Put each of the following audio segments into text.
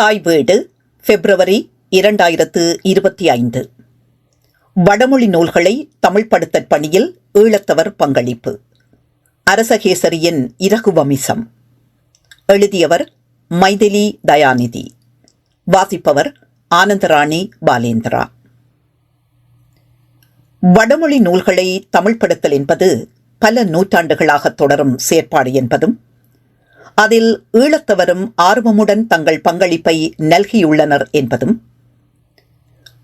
தாய் வீடு பிப்ரவரி இரண்டாயிரத்து இருபத்தி ஐந்து. வடமொழி நூல்களை தமிழ்ப்படுத்தற் பணியில் ஈழத்தவர் பங்களிப்பு. அரசகேசரியின் இரகுவமிசம். எழுதியவர் மைதிலி தயாநிதி. வாசிப்பவர் ஆனந்தராணி பாலேந்திரா. வடமொழி நூல்களை தமிழ்ப்படுத்தல் என்பது பல நூற்றாண்டுகளாக தொடரும் செயற்பாடு என்பதும் அதில் ஈழத்தவரும் ஆர்வமுடன் தங்கள் பங்களிப்பை நல்கியுள்ளனர் என்பதும்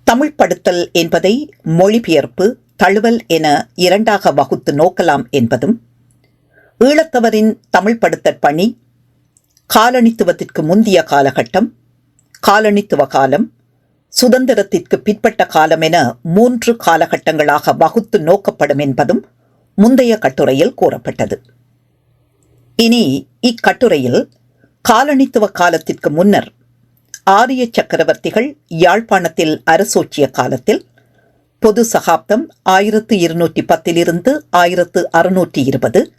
தமிழ்ப்படுத்தல் என்பதை மொழிபெயர்ப்பு தழுவல் என இரண்டாக வகுத்து நோக்கலாம் என்பதும் ஈழத்தவரின் தமிழ்ப்படுத்தற் பணி காலனித்துவத்திற்கு முந்திய காலகட்டம் காலனித்துவ காலம் சுதந்திரத்திற்கு பிற்பட்ட காலம் என மூன்று காலகட்டங்களாக வகுத்து நோக்கப்படும் என்பதும் முந்தைய கட்டுரையில் கூறப்பட்டது. இனி இக்கட்டுரையில் காலனித்துவ காலத்திற்கு முன்னர் ஆரிய சக்கரவர்த்திகள் யாழ்ப்பாணத்தில் அரசோச்சிய காலத்தில் பொது சகாப்தம் ஆயிரத்து இருநூற்றி பத்திலிருந்து ஆயிரத்து அறுநூற்றி இருபது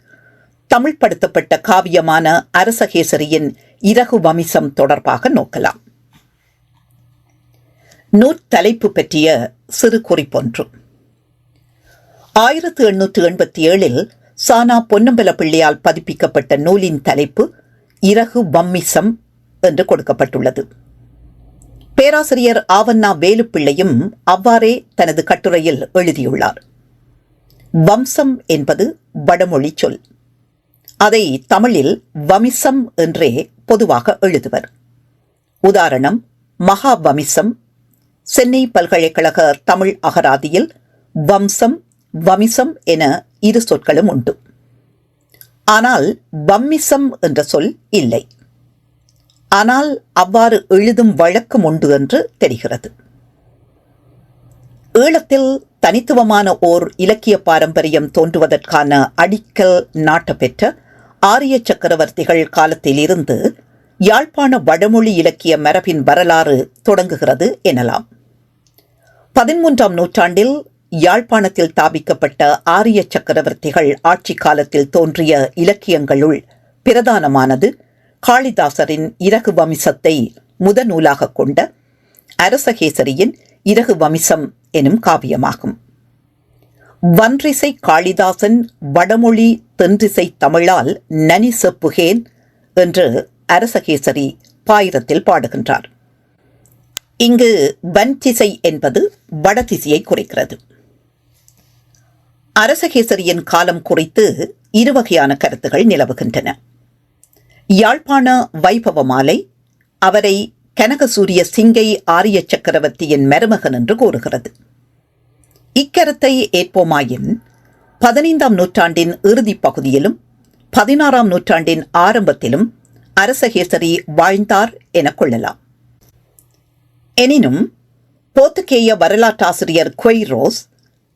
தமிழ்ப்படுத்தப்பட்ட காவியமான அரசகேசரியின் இரகு வம்சம் தொடர்பாக நோக்கலாம். நூற்றலைப்பு பற்றிய சிறு குறிப்பொன்று. ஆயிரத்து எண்ணூற்று எண்பத்தி ஏழில் சானா பொன்னம்பல பிள்ளையால் பதிப்பிக்கப்பட்ட நூலின் தலைப்பு இரகு வம்மிசம் என்று கொடுக்கப்பட்டுள்ளது. பேராசிரியர் ஆவண்ணா வேலுப்பிள்ளையும் அவ்வாறே தனது கட்டுரையில் எழுதியுள்ளார். வம்சம் என்பது வடமொழி சொல். அதை தமிழில் வமிசம் என்றே பொதுவாக எழுதுவர். உதாரணம் மகா வமிசம் சென்னை பல்கலைக்கழக தமிழ் அகராதியில் வம்சம் வமிசம் என இரு சொற்களும் உண்டு. ஆனால் பம்மிசம் என்ற சொல் இல்லை. ஆனால் அவ்வாறு எழுதும் வழக்கம் உண்டு என்று தெரிகிறது. ஈழத்தில் தனித்துவமான ஓர் இலக்கிய பாரம்பரியம் தோன்றுவதற்கான அடிக்கல் நாட்டப்பெற்ற ஆரிய சக்கரவர்த்திகள் காலத்திலிருந்து யாழ்ப்பாண வடமொழி இலக்கிய மரபின் வரலாறு தொடங்குகிறது எனலாம். பதிமூன்றாம் நூற்றாண்டில் யாழ்ப்பாணத்தில் தாபிக்கப்பட்ட ஆரிய சக்கரவர்த்திகள் ஆட்சி காலத்தில் தோன்றிய இலக்கியங்களுள் பிரதானமானது காளிதாசரின் இரகு வம்சத்தை முதநூலாக கொண்ட அரசகேசரியின் இரகு வம்சம் எனும் காவியமாகும். வன்றிசை காளிதாசன் வடமொழி தென்றிசை தமிழால் நனி செப்புகேன் என்று அரசகேசரி பாயிரத்தில் பாடுகின்றார். இங்கு வன்திசை என்பது வடதிசையை குறைக்கிறது. அரசகேசரியின் காலம் குறித்து இருவகையான கருத்துகள் நிலவுகின்றன. யாழ்ப்பாண வைபவ மாலை அவரை கனகசூரிய சிங்கை ஆரிய சக்கரவர்த்தியின் மருமகன் என்று கூறுகிறது. இக்கருத்தை ஏற்போமாயின் பதினைந்தாம் நூற்றாண்டின் இறுதிப் பகுதியிலும் பதினாறாம் நூற்றாண்டின் ஆரம்பத்திலும் அரசகேசரி வாழ்ந்தார் என கொள்ளலாம். எனினும் போர்த்துகேய வரலாற்றாசிரியர் ரோஸ்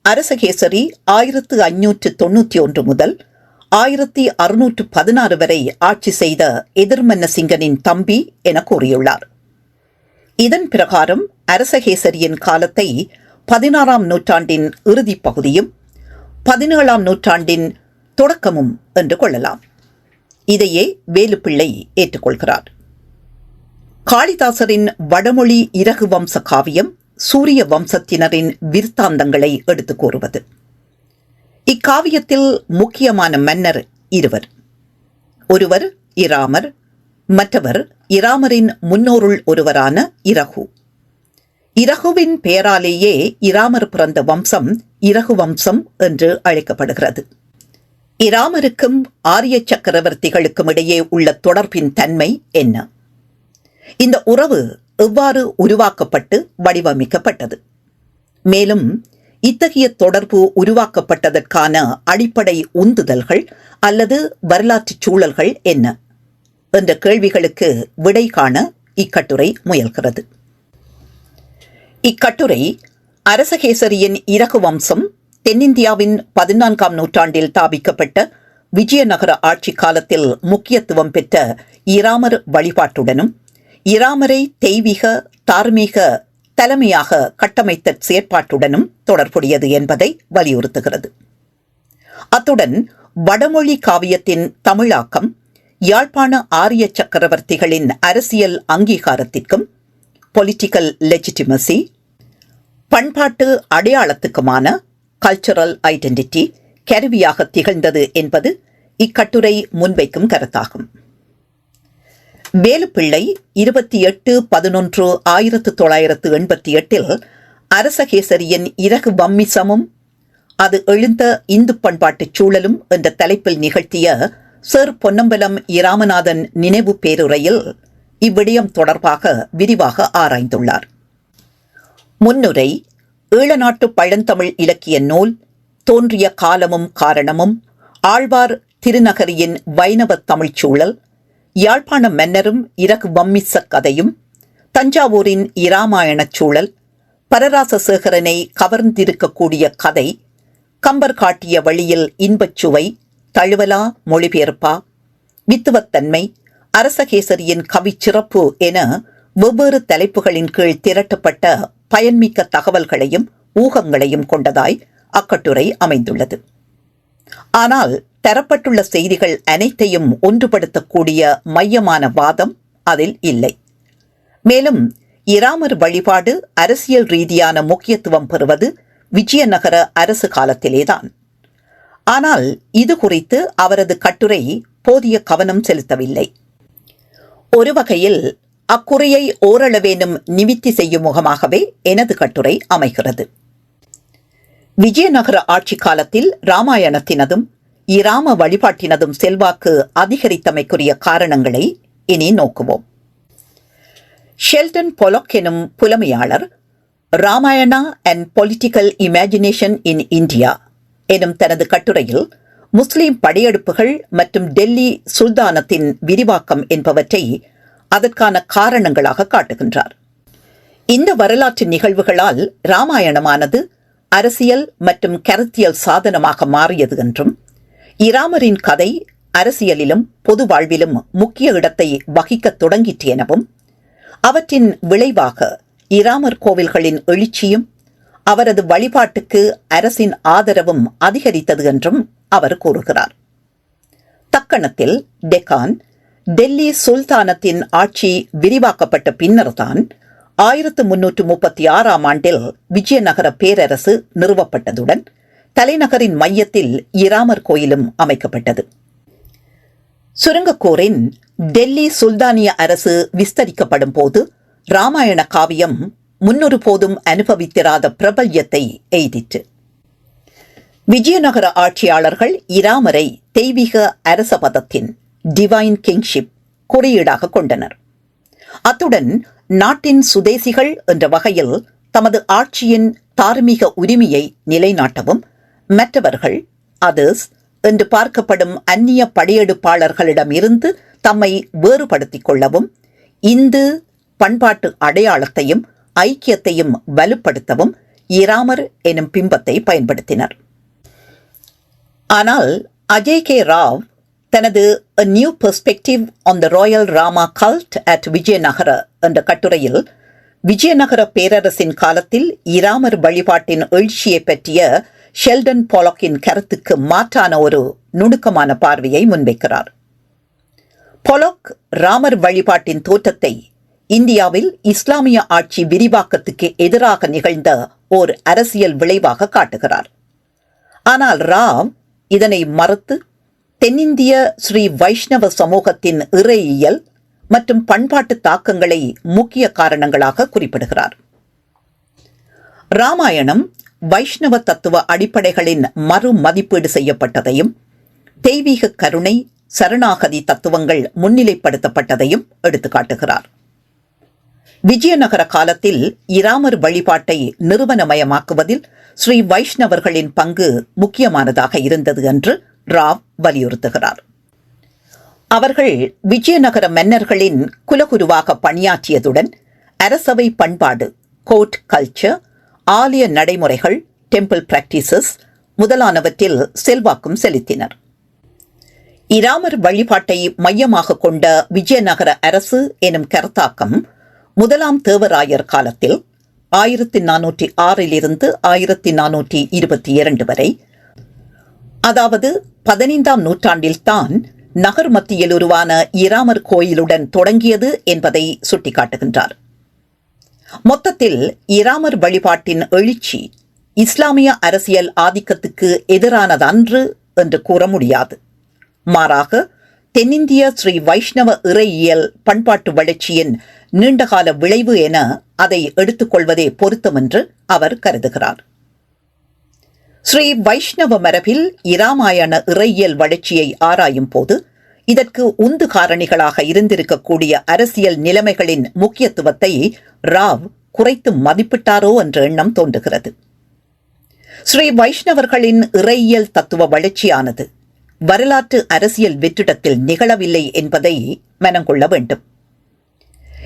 அரசகேசரி ஆயிரத்து ஐநூற்று தொன்னூற்றி ஒன்று முதல் ஆயிரத்தி அறுநூற்று பதினாறு வரை ஆட்சி செய்த எதிர்மன்ன சிங்கனின் தம்பி என கூறியுள்ளார். இதன் பிரகாரம் அரசகேசரியின் காலத்தை பதினாறாம் நூற்றாண்டின் இறுதிப் பகுதியும் பதினேழாம் நூற்றாண்டின் தொடக்கமும் என்று கொள்ளலாம். இதையே வேலுப்பிள்ளை ஏற்றுக்கொள்கிறார். காளிதாசரின் வடமொழி இரகு வம்ச காவியம் சூரிய வம்சத்தினரின் விருத்தாந்தங்களை எடுத்து கூறுவது. இக்காவியத்தில் முக்கியமான மன்னர் இருவர். ஒருவர் இராமர் மற்றவர் இராமரின் முன்னோருள் ஒருவரான இரகு. இரகுவின் பெயராலேயே இராமர் பிறந்த வம்சம் இரகு வம்சம் என்று அழைக்கப்படுகிறது. இராமருக்கும் ஆரிய சக்கரவர்த்திகளுக்கும் இடையே உள்ள தொடர்பின் தன்மை என்ன? இந்த உறவு எவ்வாறு உருவாக்கப்பட்டு வடிவமைக்கப்பட்டது? மேலும் இத்தகைய தொடர்பு உருவாக்கப்பட்டதற்கான அடிப்படை உந்துதல்கள் அல்லது வரலாற்றுச் சூழல்கள் என்ன? என்ற கேள்விகளுக்கு விடை காண இக்கட்டுரை முயல்கிறது. இக்கட்டுரை அரசகேசரியின் இறகு வம்சம் தென்னிந்தியாவின் பதினான்காம் நூற்றாண்டில் தாபிக்கப்பட்ட விஜயநகர ஆட்சி காலத்தில் முக்கியத்துவம் பெற்ற இராமர் வழிபாட்டுடனும் இராமரை தெய்வீக தார்மீக தலைமையாக கட்டமைத்த செயற்பாட்டுடனும் தொடர்புடையது என்பதை வலியுறுத்துகிறது. அத்துடன் வடமொழி காவியத்தின் தமிழாக்கம் யாழ்ப்பாண ஆரிய சக்கரவர்த்திகளின் அரசியல் அங்கீகாரத்திற்கும் பொலிட்டிக்கல் லெஜிட்டிமசி பண்பாட்டு அடையாளத்துக்குமான கல்ச்சுரல் ஐடென்டிட்டி கருவியாக திகழ்ந்தது என்பது இக்கட்டுரை முன்வைக்கும் கருத்தாகும். வேலுப்பிள்ளை இருபத்தி எட்டு பதினொன்று ஆயிரத்து தொள்ளாயிரத்து எண்பத்தி எட்டில் அரசகேசரியின் இறகு வம்மிசமும் அது எழுந்த இந்து பண்பாட்டுச் சூழலும் என்ற தலைப்பில் நிகழ்த்திய சர் பொன்னம்பலம் இராமநாதன் நினைவு பேருரையில் இவ்விடயம் தொடர்பாக விரிவாக ஆராய்ந்துள்ளார். முன்னுரை ஈழநாட்டு பழந்தமிழ் இலக்கிய நூல் தோன்றிய காலமும் காரணமும் ஆழ்வார் திருநகரியின் வைணவ தமிழ்ச் சூழல் யாழ்ப்பாண மன்னரும் இரகு வம்மிச கதையும் தஞ்சாவூரின் இராமாயணச் சூழல் பரராசசேகரனை கவர்ந்திருக்கக்கூடிய கதை கம்பர் காட்டிய வழியில் இன்பச் சுவை தழுவலா மொழிபெயர்ப்பா வித்துவத்தன்மை அரசகேசரியின் கவிச்சிறப்பு என வெவ்வேறு தலைப்புகளின் கீழ் திரட்டப்பட்ட பயன்மிக்க தகவல்களையும் ஊகங்களையும் கொண்டதாய் அக்கட்டுரை அமைந்துள்ளது. ஆனால் தரப்பட்டுள்ள செய்திகள் அனைத்தையும் ஒன்றுபடுத்தக்கூடிய மையமான வாதம் அதில் இல்லை. மேலும் இராமர் வழிபாடு அரசியல் ரீதியான முக்கியத்துவம் பெறுவது விஜயநகர அரசு காலத்திலேதான். ஆனால் இது குறித்து அவரது கட்டுரை போதிய கவனம் செலுத்தவில்லை. ஒரு வகையில் அக்குறையை ஓரளவேனும் நிவித்தி செய்யும் முகமாகவே எனது கட்டுரை அமைகிறது. விஜயநகர ஆட்சி காலத்தில் ராமாயணத்தினதும் இராம வழிபாட்டினதும் செல்வாக்கு அதிகரித்தமைக்குரிய காரணங்களை இனி நோக்குவோம். ஷெல்டன் பொலொக் எனும் புலமையாளர் Ramayana and political imagination in India எனும் தனது கட்டுரையில் முஸ்லிம் படையெடுப்புகள் மற்றும் டெல்லி சுல்தானத்தின் விரிவாக்கம் என்பவற்றை அதற்கான காரணங்களாக காட்டுகின்றார். இந்த வரலாற்று நிகழ்வுகளால் ராமாயணமானது அரசியல் மற்றும் கருத்தியல் சாதனமாக மாறியது என்றும் இராமரின் கதை அரசியலிலும் பொது வாழ்விலும் முக்கிய இடத்தை வகிக்கத் தொடங்கிற்று எனவும் அவற்றின் விளைவாக இராமர் கோவில்களின் எழுச்சியும் அவரது வழிபாட்டுக்கு அரசின் ஆதரவும் அதிகரித்தது என்றும் அவர் கூறுகிறார். தக்கணத்தில் டெக்கான் டெல்லி சுல்தானத்தின் ஆட்சி விரிவாக்கப்பட்ட பின்னர்தான் ஆயிரத்து முன்னூற்று முப்பத்தி ஆறாம் ஆண்டில் விஜயநகர பேரரசு நிறுவப்பட்டதுடன் தலைநகரின் மையத்தில் இராமர் கோயிலும் அமைக்கப்பட்டது. சுருங்கக்கூரின் டெல்லி சுல்தானிய அரசு விஸ்தரிக்கப்படும் போது ராமாயண காவியம் முன்னொரு போதும் அனுபவித்திராத பிரபல்யத்தை எய்திற்று. விஜயநகர ஆட்சியாளர்கள் இராமரை தெய்வீக அரச பதத்தின் டிவைன் கிங்ஷிப் குறியீடாக கொண்டனர். அத்துடன் நாட்டின் சுதேசிகள் என்ற வகையில் தமது ஆட்சியின் தார்மீக உரிமையை நிலைநாட்டவும் மற்றவர்கள் அதர்ஸ் என்று பார்க்கப்படும் அந்நிய படையெடுப்பாளர்களிடமிருந்து தம்மை வேறுபடுத்திக் கொள்ளவும் இந்து பண்பாட்டு அடையாளத்தையும் ஐக்கியத்தையும் வலுப்படுத்தவும் இராமர் எனும் பிம்பத்தை பயன்படுத்தினர். ஆனால் அஜய் கே ராவ் தனது new perspective on the royal Rama cult at Vijayanagara என்ற கட்டுரையில் விஜயநகர பேரரசின் காலத்தில் இராமர் வழிபாட்டின் எழுச்சியை பற்றிய ஷெல்டன் பாலக்கின் கருத்துக்கு மாற்றான ஒரு நுணுக்கமான பார்வையை முன்வைக்கிறார். பொலக் ராமர் வழிபாட்டின் தோற்றத்தை இந்தியாவில் இஸ்லாமிய ஆட்சி விரிவாக்கத்துக்கு எதிராக நிகழ்ந்த ஓர் அரசியல் விளைவாக காட்டுகிறார். ஆனால் ராம் இதனை மறுத்து தென்னிந்திய ஸ்ரீ வைஷ்ணவ சமூகத்தின் இறையியல் மற்றும் பண்பாட்டு தாக்கங்களை முக்கிய காரணங்களாக குறிப்பிடுகிறார். ராமாயணம் வைஷ்ணவ தத்துவ அடிப்படைகளின் மறு மதிப்பீடு செய்யப்பட்டதையும் தெய்வீக கருணை சரணாகதி தத்துவங்கள் முன்னிலைப்படுத்தப்பட்டதையும் எடுத்துக்காட்டுகிறார் விஜயநகர காலத்தில் இராமர் வழிபாட்டை நிறுவனமயமாக்குவதில் ஸ்ரீ வைஷ்ணவர்களின் பங்கு முக்கியமானதாக இருந்தது என்று ராவ் வலியுறுத்துகிறார். அவர்கள் விஜயநகர மன்னர்களின் குலகுருவாக பணியாற்றியதுடன் அரசவை பண்பாடு கோர்ட் கல்ச்சர் ஆலய நடைமுறைகள் டெம்பிள் பிராக்டிசஸ் முதலானவற்றில் செல்வாக்கும் செலுத்தினர். இராமர் வழிபாட்டை மையமாக கொண்ட விஜயநகர அரசு எனும் கருத்தாக்கம் முதலாம் தேவராயர் காலத்தில் ஆயிரத்தி நானூற்றி ஆறிலிருந்து ஆயிரத்தி நானூற்றி இருபத்தி இரண்டு வரை அதாவது பதினைந்தாம் நூற்றாண்டில்தான் நகர் மத்தியில் உருவான இராமர் கோயிலுடன் தொடங்கியது என்பதை சுட்டிக்காட்டுகின்றார். மொத்தத்தில் இராமர் வழிபாட்டின் எழுச்சி இஸ்லாமிய அரசியல் ஆதிக்கத்துக்கு எதிரானதன்று என்று கூற முடியாது. மாறாக தென்னிந்திய ஸ்ரீ வைஷ்ணவ இறையியல் பண்பாட்டு வளர்ச்சியின் நீண்டகால விளைவு என அதை எடுத்துக்கொள்வதே பொருத்தம் என்று அவர் கருதுகிறார். ஸ்ரீ வைஷ்ணவ மரபில் இராமாயண இறையியல் வளர்ச்சியை ஆராயும் போது இதற்கு உந்து காரணிகளாக இருந்திருக்கக்கூடிய அரசியல் நிலைமைகளின் முக்கியத்துவத்தை ராவ் குறைத்து மதிப்பிட்டாரோ என்ற எண்ணம் தோன்றுகிறது. ஸ்ரீ வைஷ்ணவர்களின் இறையியல் தத்துவ வளர்ச்சியானது வரலாற்று அரசியல் வெற்றிடத்தில் நிகழவில்லை என்பதை மனங்கொள்ள வேண்டும்.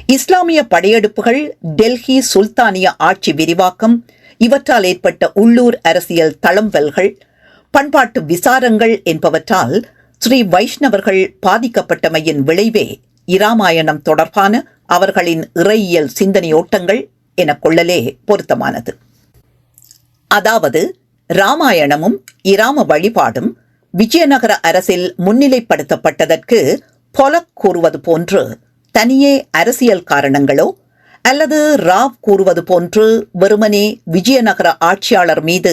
இஸ்லாமிய படையெடுப்புகள் டெல்லி சுல்தானிய ஆட்சி விரிவாக்கம் இவற்றால் ஏற்பட்ட உள்ளூர் அரசியல் தளம்பல்கள் பண்பாட்டு விசாரங்கள் என்பவற்றால் ஸ்ரீ வைஷ்ணவர்கள் பாதிக்கப்பட்டமையின் விளைவே இராமாயணம் தொடர்பான அவர்களின் இறையியல் சிந்தனையோட்டங்கள் என கொள்ளலே பொருத்தமானது. அதாவது ராமாயணமும் இராம வழிபாடும் விஜயநகர அரசில் முன்னிலைப்படுத்தப்பட்டதற்கு பொலக் கூறுவது போன்று தனியே அரசியல் காரணங்களோ அல்லது ராவ் கூறுவது போன்று வெறுமனே விஜயநகர ஆட்சியாளர் மீது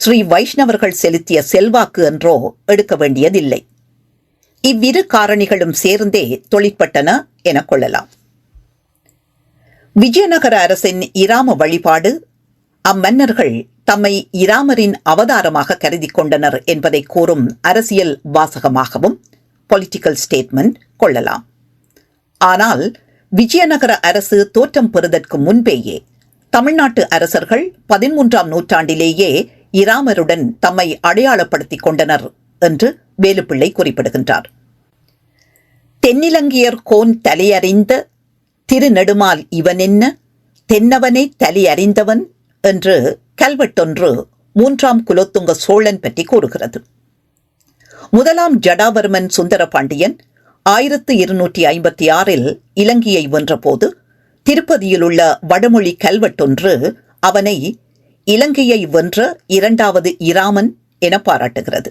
ஸ்ரீ வைஷ்ணவர்கள் செலுத்திய செல்வாக்கு என்றோ எடுக்க வேண்டியதில்லை. இவ்விரு காரணிகளும் சேர்ந்தே தொழிற்பட்டன என கொள்ளலாம். விஜயநகர அரசின் இராம வழிபாடு அம்மன்னர்கள் தம்மை இராமரின் அவதாரமாக கருதி கொண்டனர் என்பதை கூறும் அரசியல் வாசகமாகவும் பொலிட்டிக்கல் ஸ்டேட்மெண்ட் கொள்ளலாம். ஆனால் விஜயநகர அரசு தோற்றம் பெறுவதற்கு முன்பேயே தமிழ்நாட்டு அரசர்கள் பதிமூன்றாம் நூற்றாண்டிலேயே இராமருடன் தம்மை அடையாளப்படுத்திக் கொண்டனர் என்று வேலுப்பிள்ளை குறிப்பிடுகின்றார். தென்னிலங்கையர் கோன் தலையறிந்த திருநெடுமால் இவனென்ன? தென்னவனை தலையறிந்தவன் என்று கல்வெட்டொன்று மூன்றாம் குலோத்துங்க சோழன் பற்றி கூறுகிறது. முதலாம் ஜடாவர்மன் சுந்தரபாண்டியன் ஆயிரத்து இருநூற்றி ஐம்பத்தி ஆறில் இலங்கையை வென்றபோது திருப்பதியில் உள்ள வடமொழி கல்வெட்டொன்று அவனை இலங்கையை வென்ற இரண்டாவது இராமன் என பாராட்டுகிறது.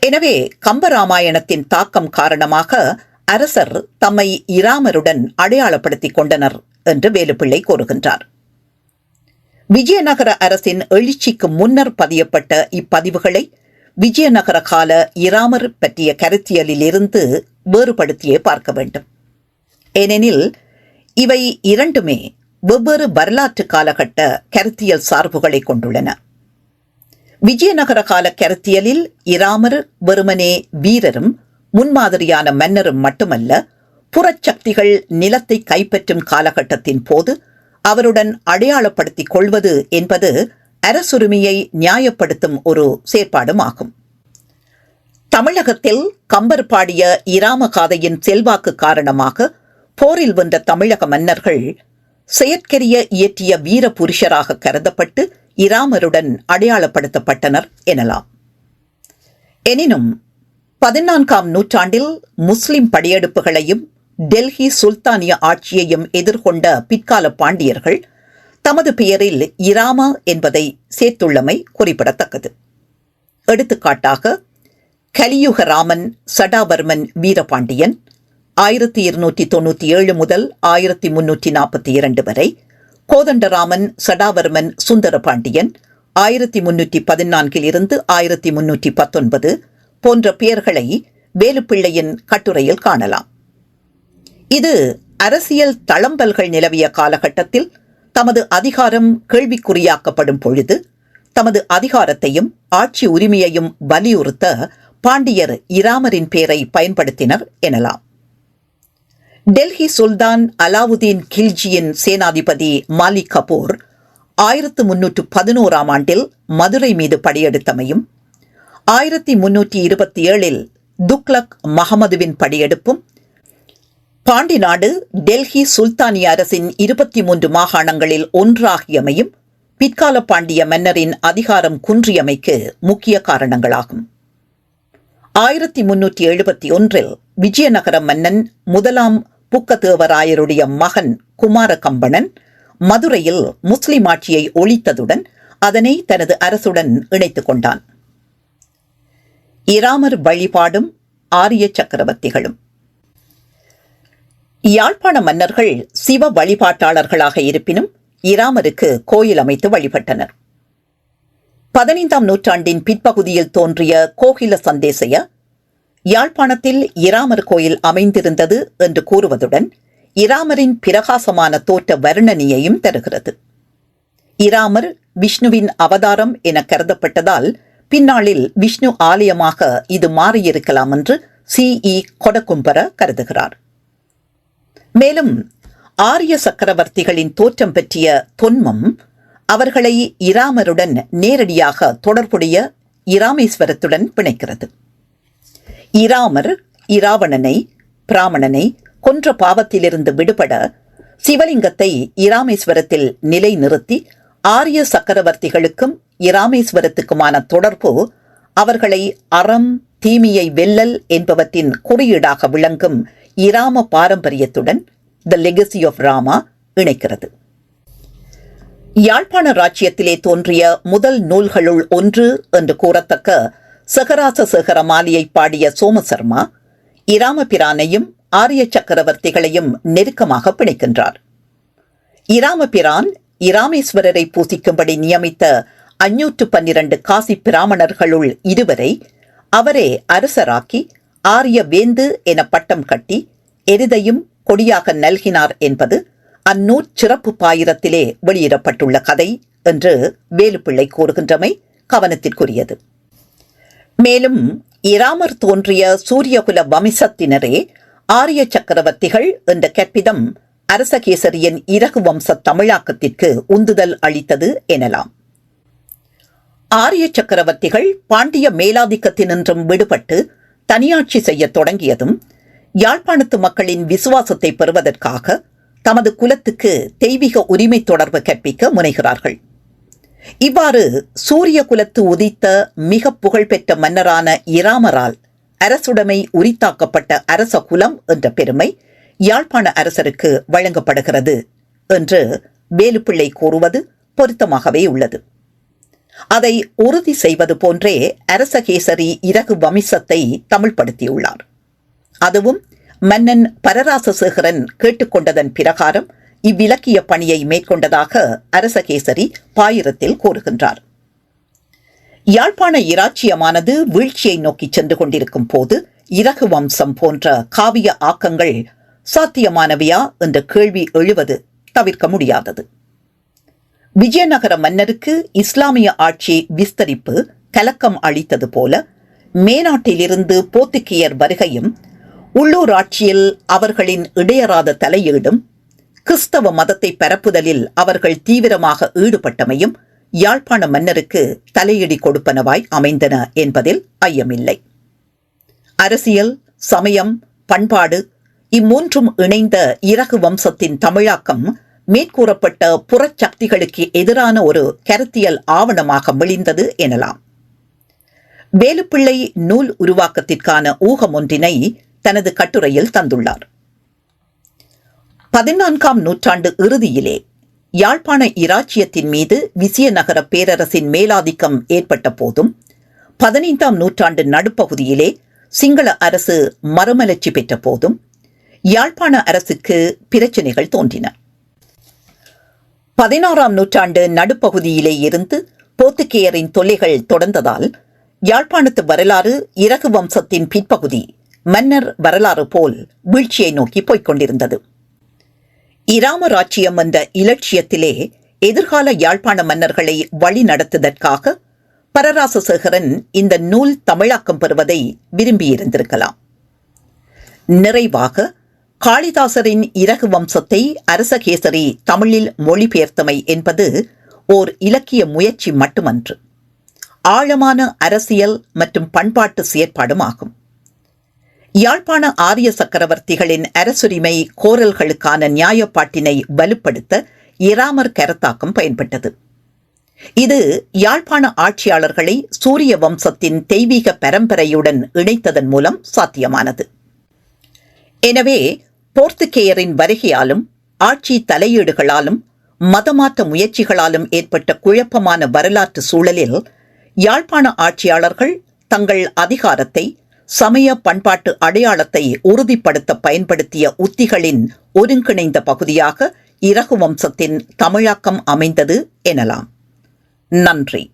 எனவே கம்பராமாயணத்தின் தாக்கம் காரணமாக அரசர் தம்மை இராமருடன் அடையாளப்படுத்திக் கொண்டனர் என்று வேலுப்பிள்ளை கூறுகின்றார். விஜயநகர அரசின் எழுச்சிக்கு முன்னர் பதியப்பட்ட இப்பதிவுகளை விஜயநகர கால இராமர் பற்றிய கருத்தியலில் இருந்து வேறுபடுத்தியே பார்க்க வேண்டும். ஏனெனில் இவை இரண்டுமே வெவ்வேறு வரலாற்று காலகட்ட கருத்தியல் சார்புகளை கொண்டுள்ளன. விஜயநகர கால கருத்தியலில் இராமர் வெறுமனே வீரரும் முன்மாதிரியான மன்னரும் மட்டுமல்ல புறச்சக்திகள் நிலத்தை கைப்பற்றும் காலகட்டத்தின் போது அவருடன் அடையாளப்படுத்திக் கொள்வது என்பது அரசுரிமையை நியாயப்படுத்தும் ஒரு செயற்பாடும் ஆகும். தமிழகத்தில் கம்பர் பாடிய இராம காதையின் செல்வாக்கு காரணமாக போரில் வென்ற தமிழக மன்னர்கள் செயற்கரிய இயற்றிய வீர புருஷராக கருதப்பட்டு இராமருடன் அடையாளப்படுத்தப்பட்டனர் எனலாம். எனினும் பதினான்காம் நூற்றாண்டில் முஸ்லிம் படையெடுப்புகளையும் டெல்லி சுல்தானிய ஆட்சியையும் எதிர்கொண்ட பிற்கால பாண்டியர்கள் தமது பெயரில் இராமா என்பதை சேர்த்துள்ளமை குறிப்பிடத்தக்கது. எடுத்துக்காட்டாக கலியுக ராமன் சடாவர்மன் வீரபாண்டியன் ஆயிரத்தி இருநூற்றி தொண்ணூற்றி ஏழு முதல் ஆயிரத்தி முன்னூற்றி நாற்பத்தி இரண்டு வரை. கோதண்டராமன் சடாவர்மன் சுந்தரபாண்டியன் ஆயிரத்தி முன்னூற்றி பதினான்கில் இருந்து ஆயிரத்தி முன்னூற்றி பத்தொன்பது போன்ற பெயர்களை வேலுப்பிள்ளையின் கட்டுரையில் காணலாம். இது அரசியல் தளம்பல்கள் நிலவிய காலகட்டத்தில் தமது அதிகாரம் கேள்விக்குறியாக்கப்படும் பொழுது தமது அதிகாரத்தையும் ஆட்சி உரிமையையும் வலியுறுத்த பாண்டியர் இராமரின் பெயரை பயன்படுத்தினர் எனலாம். டெல்லி சுல்தான் அலாவுதீன் கில்ஜியின் சேனாதிபதி மாலிக் கபூர் ஆயிரத்து முன்னூற்று பதினோராம் ஆண்டில் மதுரை மீது படையெடுத்தமையும் ஆயிரத்தி முன்னூற்றி இருபத்தி ஏழில் துக்லக் மஹமதுவின் படையெடுப்பும் பாண்டி நாடு டெல்லி சுல்தானிய அரசின் இருபத்தி மூன்று மாகாணங்களில் ஒன்றாகியமையும் பிற்கால பாண்டிய மன்னரின் அதிகாரம் குன்றியமைக்கு முக்கிய காரணங்களாகும். ஆயிரத்தி முன்னூற்றி எழுபத்தி ஒன்றில் விஜயநகர மன்னன் முதலாம் புக்கதேவராயருடைய மகன் குமார கம்பணன் மதுரையில் முஸ்லிம் ஆட்சியை ஒழித்ததுடன் அதனை தனது அரசுடன் இணைத்துக் கொண்டான். இராமர் வழிபாடும் ஆரிய சக்கரவர்த்திகளும். யாழ்ப்பாண மன்னர்கள் சிவ வழிபாட்டாளர்களாக இருப்பினும் இராமருக்கு கோயில் அமைத்து வழிபட்டனர். பதினைந்தாம் நூற்றாண்டின் பிற்பகுதியில் தோன்றிய கோகில சந்தேசைய? யாழ்ப்பாணத்தில் இராமர் கோயில் அமைந்திருந்தது என்று கூறுவதுடன் இராமரின் பிரகாசமான தோற்ற வர்ணனையையும் தருகிறது. இராமர் விஷ்ணுவின் அவதாரம் என கருதப்பட்டதால் பின்னாளில் விஷ்ணு ஆலயமாக இது மாறியிருக்கலாம் என்று சி. இ. கொடக்கும்பர கருதுகிறார். மேலும் ஆரிய சக்கரவர்த்திகளின் தோற்றம் பற்றிய தொன்மம் அவர்களை இராமருடன் நேரடியாக தொடர்புடைய இராமேஸ்வரத்துடன் பிணைக்கிறது. இராமர் இராவணனை பிராமணனை கொன்ற பாவத்திலிருந்து விடுபட சிவலிங்கத்தை இராமேஸ்வரத்தில் நிலைநிறுத்தி ஆரிய சக்கரவர்த்திகளுக்கும் இராமேஸ்வரத்துக்குமான தொடர்பு அவர்களை அறம் தீமையை வெல்லல் என்பவற்றின் குறியீடாக விளங்கும் இராம பாரம்பரியத்துடன் த லெகசி ஆஃப் ராமா இணைக்கிறது. யாழ்ப்பாண ராச்சியத்திலே தோன்றிய முதல் நூல்களுள் ஒன்று என்று கூறத்தக்க சகராச சேகர மாலியை பாடிய சோமசர்மா இராமபிரானையும் ஆரிய சக்கரவர்த்திகளையும் நெருக்கமாக பிணைக்கின்றார். இராமபிரான் இராமேஸ்வரரை பூசிக்கும்படி நியமித்த அஞ்சூற்று பன்னிரண்டு காசி பிராமணர்களுள் இருவரை அவரே அரசராக்கி ஆரிய வேந்து என பட்டம் கட்டி எரிதையும் கொடியாக நல்கினார் என்பது அந்நூற் சிறப்பு பாயிரத்திலே வெளியிடப்பட்டுள்ள கதை என்று வேலுப்பிள்ளை கூறுகின்றமை கவனத்திற்குரியது. மேலும் இராமர் தோன்றிய சூரியகுல வம்சத்தினரே ஆரிய சக்கரவர்த்திகள் என்ற கற்பிதம் அரசகேசரியின் இறகு வம்ச தமிழாக்கத்திற்கு உந்துதல் அளித்தது எனலாம். ஆரிய சக்கரவர்த்திகள் பாண்டிய மேலாதிக்கத்தினின்றும் விடுபட்டு தனியாட்சி செய்ய தொடங்கியதும் யாழ்ப்பாணத்து மக்களின் விசுவாசத்தை பெறுவதற்காக தமது குலத்துக்கு தெய்வீக உரிமை தொடர்பு கற்பிக்க முனைகிறார்கள். இவ்வாறு சூரிய குலத்து உதித்த மிக புகழ்பெற்ற மன்னரான இராமரால் அரசுடைமை உரித்தாக்கப்பட்ட அரச குலம் என்ற பெருமை யாழ்ப்பாண அரசருக்கு வழங்கப்படுகிறது என்று வேலுப்பிள்ளை கூறுவது பொருத்தமாகவே உள்ளது. அதை உறுதி செய்வது போன்றே அரசகேசரி இறகு வம்சத்தை தமிழ்படுத்தியுள்ளார். அதுவும் மன்னன் பரராசசேகரன் கேட்டுக்கொண்டதன் பிரகாரம் இவ்விலக்கிய பணியை மேற்கொண்டதாக அரசகேசரி பாயிரத்தில் கூறுகின்றார். யாழ்ப்பாண இராச்சியமானது வீழ்ச்சியை நோக்கி சென்று கொண்டிருக்கும் போது இறகு வம்சம் போன்ற காவிய ஆக்கங்கள் சாத்தியமானவையா என்ற கேள்வி எழுவது தவிர்க்க முடியாதது. விஜயநகர மன்னருக்கு இஸ்லாமிய ஆட்சி விஸ்தரிப்பு கலக்கம் அளித்தது போல மேநாட்டிலிருந்து போத்துக்கியர் வருகையும் உள்ளூர் ஆட்சியில் அவர்களின் இடையறாத தலையீடும் கிறிஸ்தவ மதத்தை பரப்புதலில் அவர்கள் தீவிரமாக ஈடுபட்டமையும் யாழ்ப்பாண மன்னருக்கு தலையிடி கொடுப்பனவாய் அமைந்தன என்பதில் ஐயமில்லை. அரசியல் சமயம் பண்பாடு இம்மூன்றும் இணைந்த இறகு வம்சத்தின் தமிழாக்கம் மேற்கூறப்பட்ட புறச்சக்திகளுக்கு எதிரான ஒரு கருத்தியல் ஆவணமாக மிளிந்தது எனலாம். வேலுப்பிள்ளை நூல் உருவாக்கத்திற்கான ஊகம் ஒன்றினை தனது கட்டுரையில் தந்துள்ளார். பதினான்காம் நூற்றாண்டு இறுதியிலே யாழ்ப்பாண இராச்சியத்தின் மீது விஜயநகர பேரரசின் மேலாதிக்கம் ஏற்பட்ட போதும் பதினைந்தாம் நூற்றாண்டு நடுப்பகுதியிலே சிங்கள அரசு மறுமலர்ச்சி பெற்ற போதும் யாழ்ப்பாண அரசுக்கு பிரச்சனைகள் தோன்றின. பதினாறாம் நூற்றாண்டு நடுப்பகுதியிலே இருந்து போத்துக்கேயரின் தொல்லைகள் தொடர்ந்ததால் யாழ்ப்பாணத்து வரலாறு இறகு வம்சத்தின் பிற்பகுதி மன்னர் வரலாறு போல் வீழ்ச்சியை நோக்கி போய்க் கொண்டிருந்தது இராமராட்சியம் என்ற இலட்சியத்திலே எதிர்கால யாழ்ப்பாண மன்னர்களை வழி நடத்துவதற்காக பரராசசேகரன் இந்த நூல் தமிழாக்கம் பெறுவதை விரும்பியிருந்திருக்கலாம். நிறைவாக காளிதாசரின் இறகு வம்சத்தை அரசகேசரி தமிழில் மொழிபெயர்த்தமை என்பது ஓர் இலக்கிய முயற்சி மட்டுமன்று. ஆழமான அரசியல் மற்றும் பண்பாட்டு செயற்பாடும் ஆகும். யாழ்ப்பாண ஆரிய சக்கரவர்த்திகளின் அரசுரிமை கோரல்களுக்கான நியாயப்பாட்டினை வலுப்படுத்த இராமர் கரத்தாக்கம் பயன்பட்டது. இது யாழ்ப்பாண ஆட்சியாளர்களை சூரிய வம்சத்தின் தெய்வீக பரம்பரையுடன் இணைத்ததன் மூலம் சாத்தியமானது. எனவே போர்த்துகேயரின் வருகையாலும் ஆட்சி தலையீடுகளாலும் மதமாற்ற முயற்சிகளாலும் ஏற்பட்ட குழப்பமான வரலாற்று சூழலில் யாழ்ப்பாண ஆட்சியாளர்கள் தங்கள் அதிகாரத்தை சமய பண்பாட்டு அடையாளத்தை உறுதிப்படுத்த பயன்படுத்திய உத்திகளின் ஒருங்கிணைந்த பகுதியாக இரகு வம்சத்தின் தமிழாக்கம் அமைந்தது எனலாம். நன்றி.